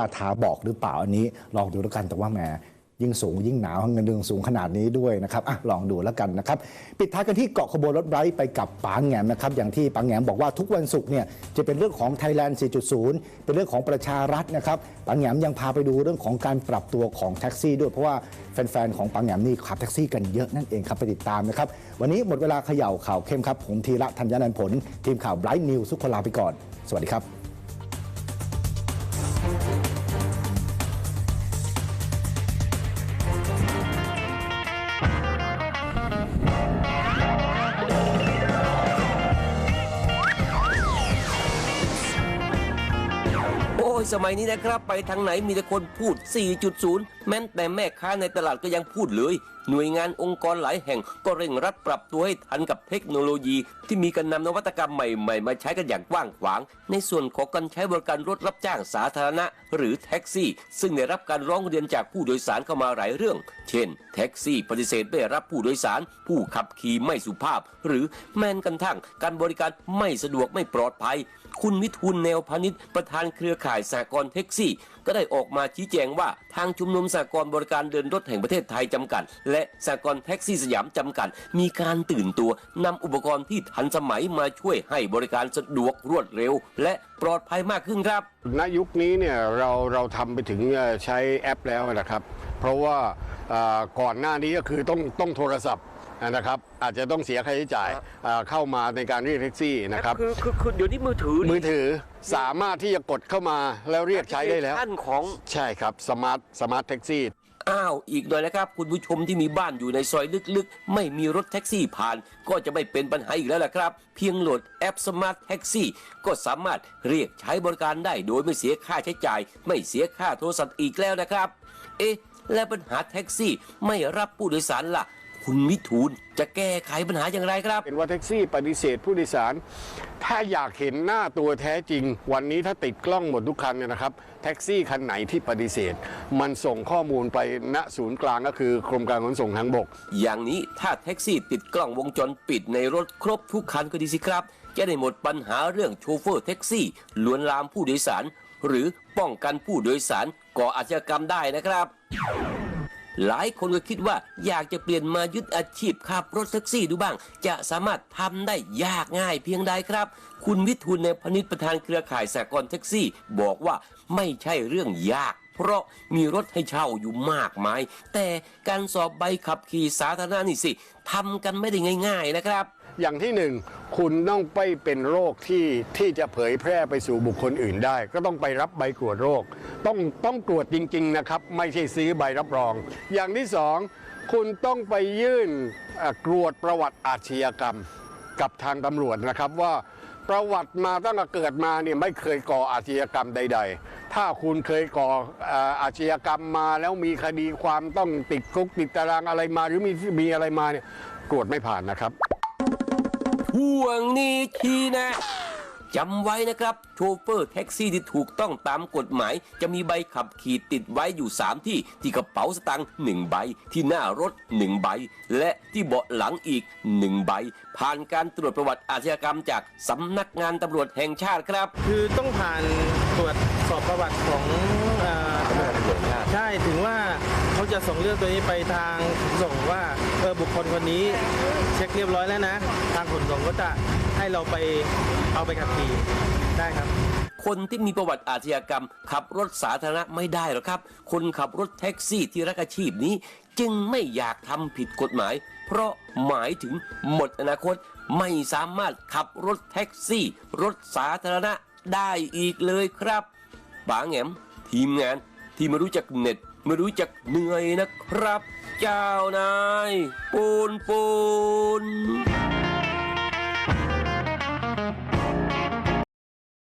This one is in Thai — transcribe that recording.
ราคาบอกหรือเปล่าอันนี้ลองดูแล้วกันแต่ว่าแหมยิ่งสูงยิ่งหนาวเงินเดือนสูงขนาดนี้ด้วยนะครับอะลองดูแล้วกันนะครับ ปิดท้ายกันที่เกาะขบวนรถไร้ไปกับป๋าแงมนะครับ อย่างที่ป๋าแงมบอกว่าทุกวันศุกร์เนี่ยจะเป็นเรื่องของ Thailand 4.0 เป็นเรื่องของประชารัฐนะครับป๋าแงมยังพาไปดูเรื่องของการปรับตัวของแท็กซี่ ด้วยเพราะว่าแฟนๆของป๋าแงมนี่ขับแท็กซี่กันเยอะนั่นเองครับไปติดตามนะครับวันนี้หมดเวลาเขย่าข่าวเข้มครับผมธีระธัญญานันผล ทีมข่าวไบรท์นิวสุขลาไปก่อน สวัสดีครับ ยสมัยนี้นะครับ ไปทางไหนมีแต่คนพูด 4.0 แม้แต่แม่ค้าในตลาดก็ยังพูดเลย หน่วยงานองค์กรหลายแห่งก็เร่งรัดปรับตัวให้ทันกับเทคโนโลยี ที่มีการนำนวัตกรรมใหม่ๆ มาใช้กันอย่างกว้างขวาง ในส่วนของการใช้บริการรถรับจ้างสาธารณะ หรือแท็กซี่ ซึ่งได้รับการร้องเรียนจากผู้โดยสารเข้ามาหลายเรื่อง เช่น แท็กซี่ปฏิเสธไม่รับผู้โดยสาร ผู้ขับขี่ไม่สุภาพ หรือแม้กระทั่งการบริการไม่สะดวกไม่ปลอดภัย คุณวิทูลแนวพาณิชย์ประธานเครือข่ายสหกรณ์แท็กซี่ ก็ได้ออกมาชี้แจงว่าทางชุมนุมสหกรณ์บริการเดินรถแห่งประเทศไทยจำกัดและสหกรณ์แท็กซี่สยามจำกัด มีการตื่นตัวนำอุปกรณ์ที่ทันสมัยมาช่วยให้บริการสะดวกรวดเร็ว และปลอดภัยมากขึ้นครับ ณยุคนี้เนี่ยเราเราทำไปถึงเอ่อใช้แอปแล้วนะครับ เพราะว่าเอ่อก่อนหน้านี้ก็คือต้องต้องโทรศัพท์นะครับอาจจะต้องเสียค่าใช้จ่ายเอ่อเข้ามาในการเรียกแท็กซี่นะครับคือคือคือเดี๋ยวนี้มือถือมือถือสามารถที่จะกดเข้ามาแล้วเรียกใช้ได้แล้วท่านของใช่ครับสมาร์ทสมาร์ทแท็กซี่ อ้าวอีกหน่อยนะครับ คุณผู้ชมที่มีบ้านอยู่ในซอยลึกๆ ไม่มีรถแท็กซี่ผ่าน ก็จะไม่เป็นปัญหาอีกแล้วล่ะครับ เพียงโหลดแอปสมาร์ทแท็กซี่ก็สามารถเรียกใช้บริการได้โดยไม่เสียค่าใช้จ่าย ไม่เสียค่าโทรศัพท์อีกแล้วนะครับ เอ๊ะและปัญหาแท็กซี่ไม่รับผู้โดยสารล่ะ คุณวิทูลจะแก้ไขปัญหาอย่างไรครับเป็นว่าแท็กซี่ปฏิเสธผู้โดยสาร ถ้าอยากเห็นหน้าตัวแท้จริง วันนี้ถ้าติดกล้องหมดทุกคันเนี่ยนะครับ แท็กซี่คันไหนที่ปฏิเสธ มันส่งข้อมูลไปณศูนย์กลางก็คือกรมการขนส่งทางบก อย่างนี้ถ้าแท็กซี่ติดกล้องวงจรปิดในรถครบทุกคันก็ดีสิครับ จะได้หมดปัญหาเรื่องโชเฟอร์แท็กซี่ลวนลามผู้โดยสาร หรือป้องกันผู้โดยสารก่ออาชญากรรมได้นะครับ หลายคนก็คิดว่าอยากจะเปลี่ยนมายึดอาชีพขับรถแท็กซี่ดูบ้าง จะสามารถทำได้ยากง่ายเพียงใดครับ คุณวิทูลในพนิษประธานเครือข่ายสากลแท็กซี่ บอกว่าไม่ใช่เรื่องยากเพราะมีรถให้เช่าอยู่มากมาย แต่การสอบใบขับขี่สาธารณะนี่สิทำกันไม่ได้ง่าย ๆนะครับ อย่างที่หนึ่งคุณต้องไปเป็นโรคที่ที่จะเผยแพร่ไปสู่บุคคลอื่นได้ ก็ต้องไปรับใบตรวจโรค ต้องต้องตรวจจริง ๆ นะครับ ไม่ใช่ซื้อใบรับรอง อย่างที่สองคุณต้องไปยื่นเอ่อกรวดประวัติอาชญากรรมกับทางตำรวจนะครับว่าประวัติมาตั้งแต่เกิดมาเนี่ยไม่เคยก่ออาชญากรรมใด ๆ ถ้าคุณเคยก่ออาชญากรรมมาแล้วมีคดีความต้องติดคุกติดตารางอะไรมา หรือมีมีอะไรมาเนี่ยตรวจไม่ผ่านนะครับ ห่วงนี้ทีนะจำไว้นะครับ โชเฟอร์แท็กซี่ที่ถูกต้องตามกฎหมาย จะมีใบขับขี่ติดไว้อยู่ 3 ที่ที่กระเป๋าสตางค์1ใบ ที่หน้ารถ 1 ใบ และที่เบาะหลังอีก 1 ใบ ผ่านการตรวจประวัติอาชญากรรมจากสำนักงานตำรวจแห่งชาติครับ คือต้องผ่านตรวจสอบประวัติของเอ่อใช่ถึงว่าเขา จะส่งเรื่องตัวนี้ไปทางส่งว่าเออบุคคลคนนี้ เช็คเรียบร้อยแล้วนะ ทางขนส่งก็จะให้เราไปเอาไปขับขี่ได้ครับคนที่มีประวัติอาชญากรรม ขับรถสาธารณะไม่ได้หรอกครับ คนขับรถแท็กซี่ที่รักอาชีพนี้ จึงไม่อยากทำผิดกฎหมาย เพราะหมายถึงหมดอนาคต ไม่สามารถขับรถแท็กซี่ รถสาธารณะได้อีกเลยครับป๋าแหงมทีมงานที่ไม่รู้จักเน็ด ไม่รู้จักเหนื่อยนะครับ เจ้านาย ปูนปูน